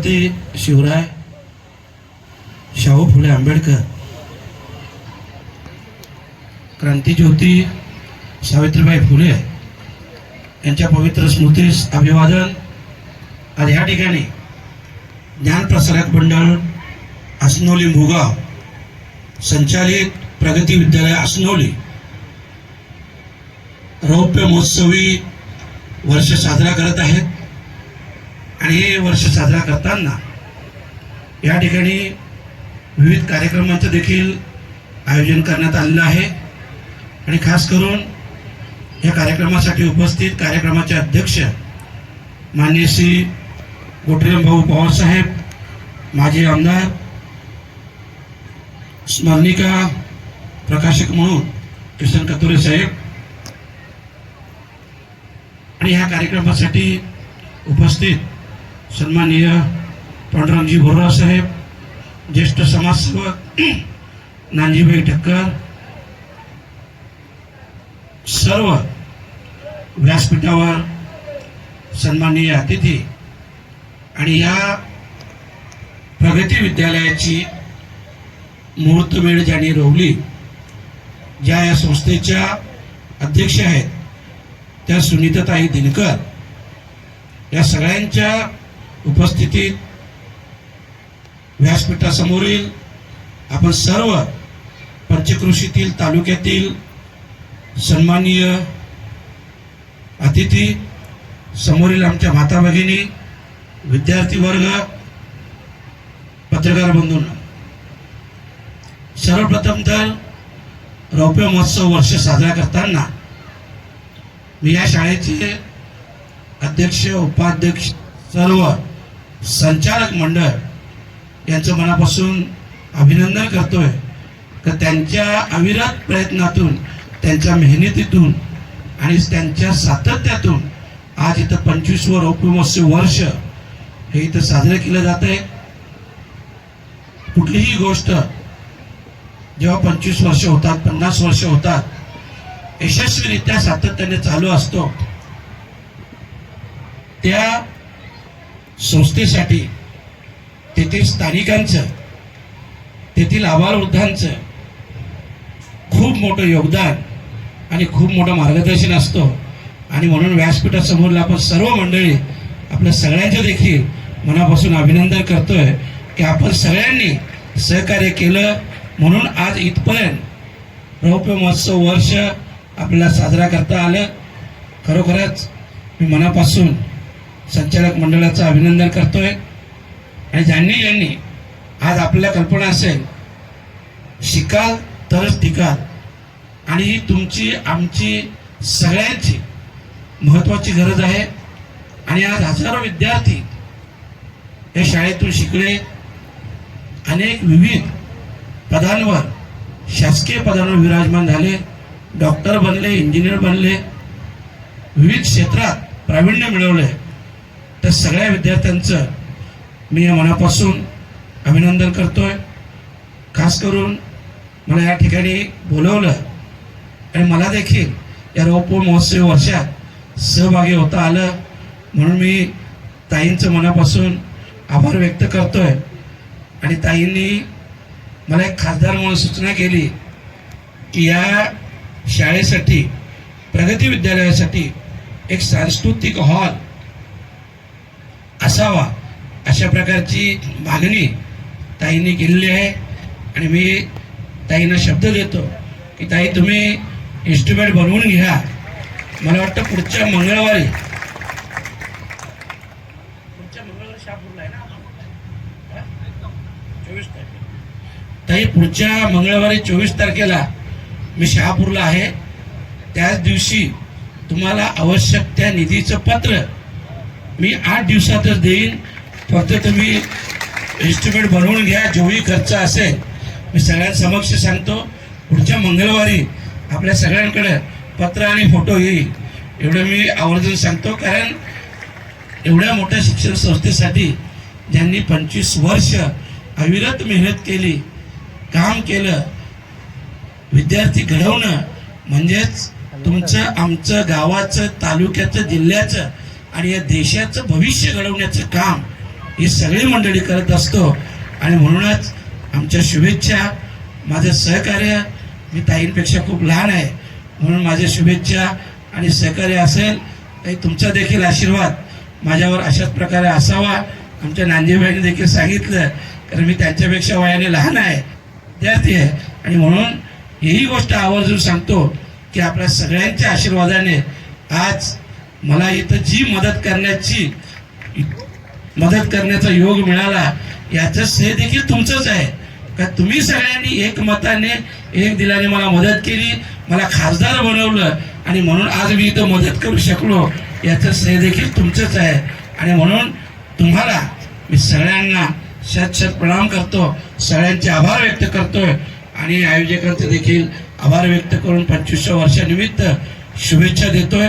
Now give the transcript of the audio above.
छत्रपती शिवराय शाहू फुले आंबेडकर क्रांतीज्योती सावित्रीबाई फुले यांच्या पवित्र स्मृतीस अभिवादन आज या ठिकाणी ज्ञानप्रसारक मंडळ असनोली मुगाव संचालित प्रगती विद्यालय असनोली रौप्य महोत्सवी वर्ष साजरा करत आहेत. आणि हे वर्ष साजरा करताना या ठिकाणी विविध कार्यक्रमांचं देखील आयोजन करण्यात आलेलं आहे. आणि खास करून या कार्यक्रमासाठी उपस्थित कार्यक्रमाचे अध्यक्ष मान्य श्री गोटीराम भाऊ पवारसाहेब माजी आमदार स्मरणिका प्रकाशक म्हणून किशन कतोरे साहेब. आणि ह्या कार्यक्रमासाठी उपस्थित सन्माननीय पांडुरंगजी भोरराव साहेब ज्येष्ठ समाजसेवक नानजीबाई ठक्कर सर्व व्यासपीठावर सन्माननीय अतिथी आणि या प्रगती विद्यालयाची मुहूर्तमेढ ज्यांनी रोवली ज्या या संस्थेच्या अध्यक्ष आहेत त्या सुनीताताई दिनकर. या सगळ्यांच्या उपस्थितीत व्यासपीठासमोरील आपण सर्व पंचकृषीतील तालुक्यातील सन्माननीय अतिथी समोरील आमच्या माता भगिनी विद्यार्थी वर्ग पत्रकार बंधूंना. सर्वप्रथम तर रौप्य महोत्सव वर्ष साजरा करताना मी या शाळेचे अध्यक्ष उपाध्यक्ष सर्व संचालक मंडळ यांचं मनापासून अभिनंदन करतोय. का त्यांच्या अविरत प्रयत्नातून त्यांच्या मेहनतीतून आणि त्यांच्या सातत्यातून आज इथं पंचवीसवर रौप्य महोत्सव वर्ष हे इथं साजरं केलं जात आहे. कुठलीही गोष्ट जेव्हा पंचवीस वर्ष होतात पन्नास वर्ष होतात यशस्वीरित्या सातत्याने चालू असतो. त्या संस्थेसाठी तेथील स्थानिकांचं तेथील आबालवृद्धांचं खूप मोठं योगदान आणि खूप मोठं मार्गदर्शन असतो. आणि म्हणून व्यासपीठासमोर आपण सर्व मंडळी आपल्या सगळ्यांचं देखील मनापासून अभिनंदन करतोय की आपण सगळ्यांनी सहकार्य केलं. म्हणून आज इथपर्यंत रौप्य महोत्सव वर्ष आपल्याला साजरा करता आलं. खरोखरच मी मनापासून संचालक मंडळाचं अभिनंदन करतोय. आणि ज्यांनी यांनी आज आपल्या कल्पना असेल शिकाल तरच टिकाल. आणि ही तुमची आमची सगळ्यांची महत्त्वाची गरज आहे. आणि आज हजारो विद्यार्थी या शाळेतून शिकले. अनेक विविध पदांवर शासकीय पदांवर विराजमान झाले. डॉक्टर बनले इंजिनियर बनले. विविध क्षेत्रात प्रावीण्य मिळवले. तर सगळ्या विद्यार्थ्यांचं मी या मनापासून अभिनंदन करतोय. खास करून मला या ठिकाणी बोलवलं आणि मला देखील या रौप्य महोत्सवी वर्षात सहभागी होता आलं म्हणून मी ताईंचं मनापासून आभार व्यक्त करतोय. आणि ताईंनी मला एक खासदार म्हणून सूचना केली की या शाळेसाठी प्रगती विद्यालयासाठी एक सांस्कृतिक हॉल असावा अशा प्रकारची मागणी ताईंनी केलेली आहे. आणि मी ताईंना शब्द देतो की ताई तुम्ही इन्स्ट्रुमेंट बनवून घ्या. मला वाटतं पुढच्या मंगळवारी पुढच्या मंगळवारी आहे ना चोवीस ताई पुढच्या मंगळवारी चोवीस तारखेला मी शहापूरला आहे. त्याच दिवशी तुम्हाला आवश्यक त्या निधीचं पत्र मी आठ दिवसातच देईन. फक्त तुम्ही एस्टिमेट बनवून घ्या जेवढी खर्च असेल. मी सगळ्यांसमक्ष सांगतो पुढच्या मंगळवारी आपल्या सगळ्यांकडे पत्र आणि फोटो येईल. एवढं मी आवर्जून सांगतो कारण एवढ्या मोठ्या शिक्षण संस्थेसाठी ज्यांनी पंचवीस वर्ष अविरत मेहनत केली काम केलं विद्यार्थी घडवणं म्हणजेच तुमचं आमचं गावाचं तालुक्याचं जिल्ह्याचं आणि या देशाचं भविष्य घडवण्याचं काम ही सगळी मंडळी करत असतो. आणि म्हणूनच आमच्या शुभेच्छा माझं सहकार्य मी ताईंपेक्षा खूप लहान आहे. म्हणून माझ्या शुभेच्छा आणि सहकार्य असेल काही तुमचा देखील आशीर्वाद माझ्यावर अशाच प्रकारे असावा. आमच्या नांदेबाईने देखील सांगितलं कारण मी त्यांच्यापेक्षा वयाने लहान आहे. विद्यार्थी आहे. आणि म्हणून ही गोष्ट आवर्जून सांगतो की आपल्या सगळ्यांच्या आशीर्वादाने आज मला इथं जी मदत करण्याची मदत करण्याचा योग मिळाला याचं श्रेय देखील तुमचंच आहे. का तुम्ही सगळ्यांनी एकमताने एक दिलाने मला मदत केली मला खासदार बनवलं आणि म्हणून आज मी इथं मदत करू शकलो याचं श्रेय देखील तुमचंच आहे. आणि म्हणून तुम्हाला मी सगळ्यांना शत शत प्रणाम करतो सगळ्यांचे आभार व्यक्त करतोय आणि आयोजकांचे देखील आभार व्यक्त करून पंचवीसशे वर्षानिमित्त शुभेच्छा देतोय.